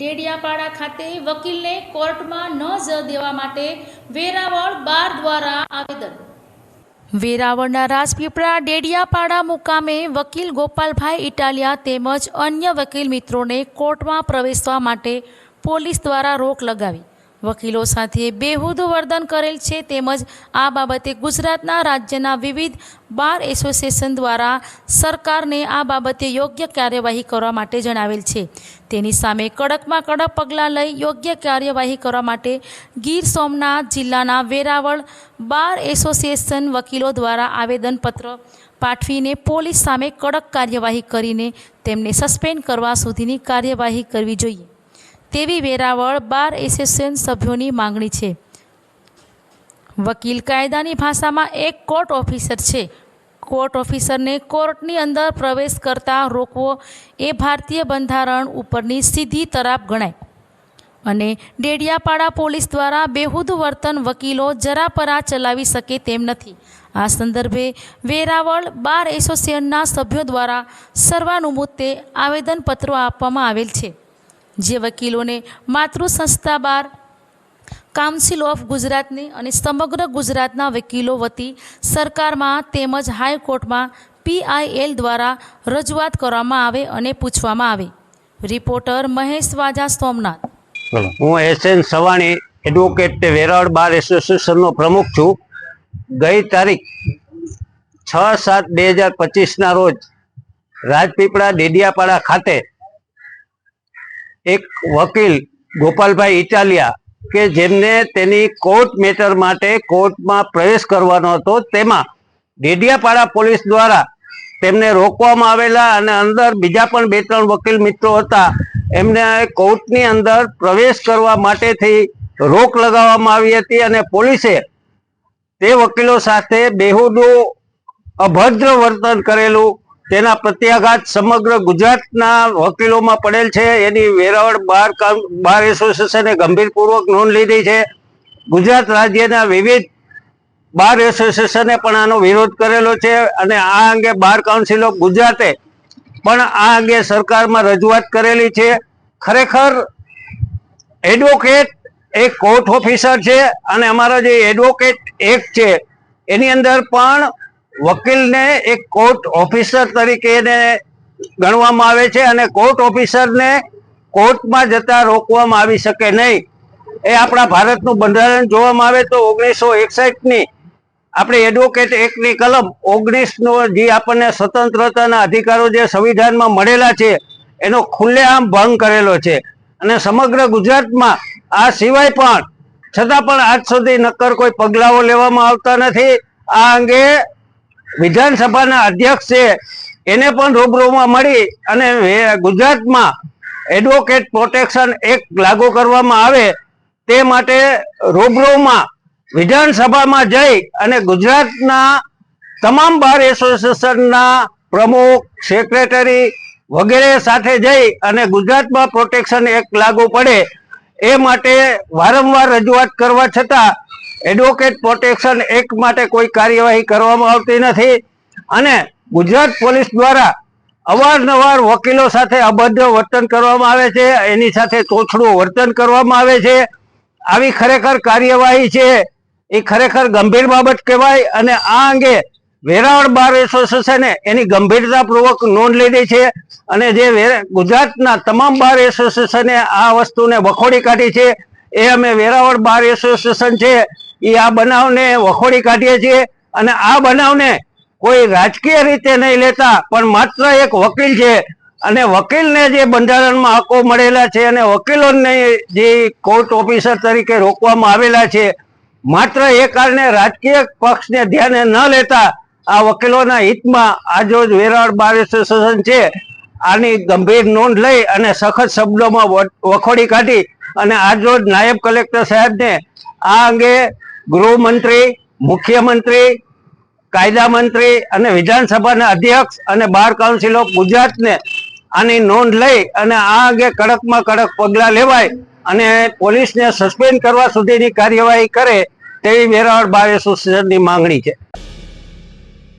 ડેડિયાપાડા ખાતે વકીલને કોર્ટમાં ન જ દેવા માટે વેરાવળ બાર દ્વારા આવેદન. વેરાવળના રાજપીપળા ડેડિયાપાડા મુકામે વકીલ ગોપાલભાઈ ઇટાલિયા તેમજ અન્ય વકીલ મિત્રોને કોર્ટમાં પ્રવેશવા માટે પોલીસ દ્વારા રોક લગાવી. વકીલો સાથે બેહુદ વર્તન કરેલ છે તેમજ આ બાબતે ગુજરાતના રાજ્યના વિવિધ બાર એસોસિએશન દ્વારા સરકારને આ બાબતે યોગ્ય કાર્યવાહી કરવા માટે જણાવેલ છે. તેની સામે કડકમાં કડક પગલાં લઈ યોગ્ય કાર્યવાહી કરવા માટે ગીર સોમનાથ જિલ્લાના વેરાવળ બાર એસોસિએશન વકીલો દ્વારા આવેદનપત્ર પાઠવીને પોલીસ સામે કડક કાર્યવાહી કરીને તેમને સસ્પેન્ડ કરવા સુધીની કાર્યવાહી કરવી જોઈએ. તેવી વેરાવળ બાર એસોસિએશન સભ્યોની માંગણી છે. વકીલ કાયદાની ભાષામાં એક કોર્ટ ઓફિસર છે. કોર્ટ ઓફિસરને કોર્ટની અંદર પ્રવેશ કરતા રોકવો એ ભારતીય બંધારણ ઉપરની સીધી તરાપ ગણાય. અને ડેડિયાપાડા પોલીસ દ્વારા બેહુદ વર્તન વકીલો જરાપરા ચલાવી શકે તેમ નથી. આ સંદર્ભે વેરાવળ બાર એસોસિએશનના સભ્યો દ્વારા સર્વાનુમતે આવેદનપત્રો આપવામાં આવેલ છે. જે વકીલોને માતૃ સંસ્થા બાર કાઉન્સિલ ઓફ ગુજરાતની અને સમગ્ર ગુજરાતના વકીલો વતી સરકારમાં તેમજ હાઈકોર્ટમાં પીઆઈએલ દ્વારા રજૂઆત કરવામાં આવે અને પૂછવામાં આવે. રિપોર્ટર મહેશ વાજા સોમનાથ. હું S N Savani advocate Veraval bar એસોસિએશનનો પ્રમુખ છું. ગઈ તારીખ છ સાત બે હજાર પચીસના રોજ રાજપીપળા ડેડિયાપાડા ખાતે એક વકીલ ગોપાલભાઈ ઇટાલિયા કે જેમને તેની કોર્ટ મેટર માટે કોર્ટમાં પ્રવેશ કરવાનો હતો. તેમાં ડેડિયાપાડા પોલીસ દ્વારા તેમને રોકવામાં આવેલા અને અંદર બીજા પણ બે ત્રણ વકીલ મિત્રો હતા. એમને કોર્ટની અંદર પ્રવેશ કરવા માટેથી રોક લગાવવામાં આવી હતી અને પોલીસે તે વકીલો સાથે બેહુદું અભદ્ર વર્તન કરેલું તેના પ્રત્યાઘાત સમગ્ર ગુજરાતના વકીલોમાં પડેલ છે. એની વેરાવળ બાર બાર એસોસિએશને ગંભીરપૂર્વક નોંધ લીધી છે. ગુજરાત રાજ્યના વિવિધ બાર એસોસિએશને પણ આનો વિરોધ કરેલો છે અને આ અંગે બાર કાઉન્સિલ ઓફ ગુજરાતે પણ આ અંગે સરકારમાં રજૂઆત કરેલી છે. ખરેખર એડવોકેટ એક કોર્ટ ઓફિસર છે અને અમારા જે એડવોકેટ એક્ટ છે, એની અંદર પણ વકીલને એક કોર્ટ ઓફિસર તરીકે ગણવામાં આવે છે અને કોર્ટ ઓફિસરને કોર્ટમાં જતા રોકવામાં આવી શકે નહીં. એ આપણા ભારતનું બંધારણ જોવામાં આવે તો ઓગણીસો એકસઠની આપણે એડવોકેટ એક્ટની કલમ ઓગણીસ નો જે આપણને સ્વતંત્રતાના અધિકારો જે સંવિધાનમાં મળેલા છે, એનો ખુલ્લેઆમ ભંગ કરેલો છે. અને સમગ્ર ગુજરાતમાં આ સિવાય પણ, છતાં પણ આજ સુધી નક્કર કોઈ પગલાઓ લેવામાં આવતા નથી. આ અંગે વિધાનસભાના અધ્યક્ષ છે એને પણ રૂબરૂમાં મળી અને ગુજરાતમાં એડવોકેટ પ્રોટેક્શન એક્ટ લાગુ કરવામાં આવે તે માટે રૂબરૂમાં વિધાનસભામાં જઈ અને ગુજરાતના તમામ બાર એસોસિએશનના પ્રમુખ, સેક્રેટરી વગેરે સાથે જઈ અને ગુજરાતમાં પ્રોટેક્શન એક્ટ લાગુ પડે એ માટે વારંવાર રજૂઆત કરવા છતાં એડવોકેટ પ્રોટેક્શન એક્ટ માટે કોઈ કાર્યવાહી કરવામાં આવતી નથી. અને ગુજરાત પોલીસ દ્વારા અવારનવાર વકીલો સાથે અભદ્ર વર્તન કરવામાં આવે છે. એની સાથે તોછડું વર્તન કરવામાં આવે છે. આવી ખરેખર કાર્યવાહી છે. એ ખરેખર ગંભીર બાબત કહેવાય અને આ અંગે વેરાવળ બાર એસોસિએશને એની ગંભીરતાપૂર્વક નોંધ લીધી છે. અને જે ગુજરાતના તમામ બાર એસોસિએશને આ વસ્તુને વખોડી કાઢી છે. એ અમે વેરાવળ બાર એસોસિએશન છે. એ આ બનાવને વખોડી કાઢીએ છીએ અને આ બનાવને કોઈ રાજકીય રીતે નહીં લેતા, પણ માત્ર એક વકીલ છે. અને વકીલને જે બંધારણમાં હકો મળેલા છે અને વકીલોને જે કોર્ટ ઓફિસર તરીકે રોકવામાં આવેલા છે, માત્ર એ કારણે રાજકીય પક્ષને ધ્યાને ન લેતા આ વકીલોના હિતમાં આજરોજ વેરાળ બાર એસોસિએશન છે. આની ગંભીર નોંધ લઈ અને સખત શબ્દોમાં વખોડી કાઢી અને આજરોજ નાયબ કલેક્ટર સાહેબને આ અંગે ગૃહમંત્રી, મુખ્યમંત્રી કાયદા મંત્રી અને વિધાનસભાના અધ્યક્ષ અને બાર કાઉન્સિલ ઓફ ગુજરાતને આની નોંધ લઈ અને આ અંગે કડકમાં કડક પગલાં લેવાય અને પોલીસને સસ્પેન્ડ કરવા સુધીની કાર્યવાહી કરે તેવી વેરાવળ બાર એસોસિએશનની માંગણી છે.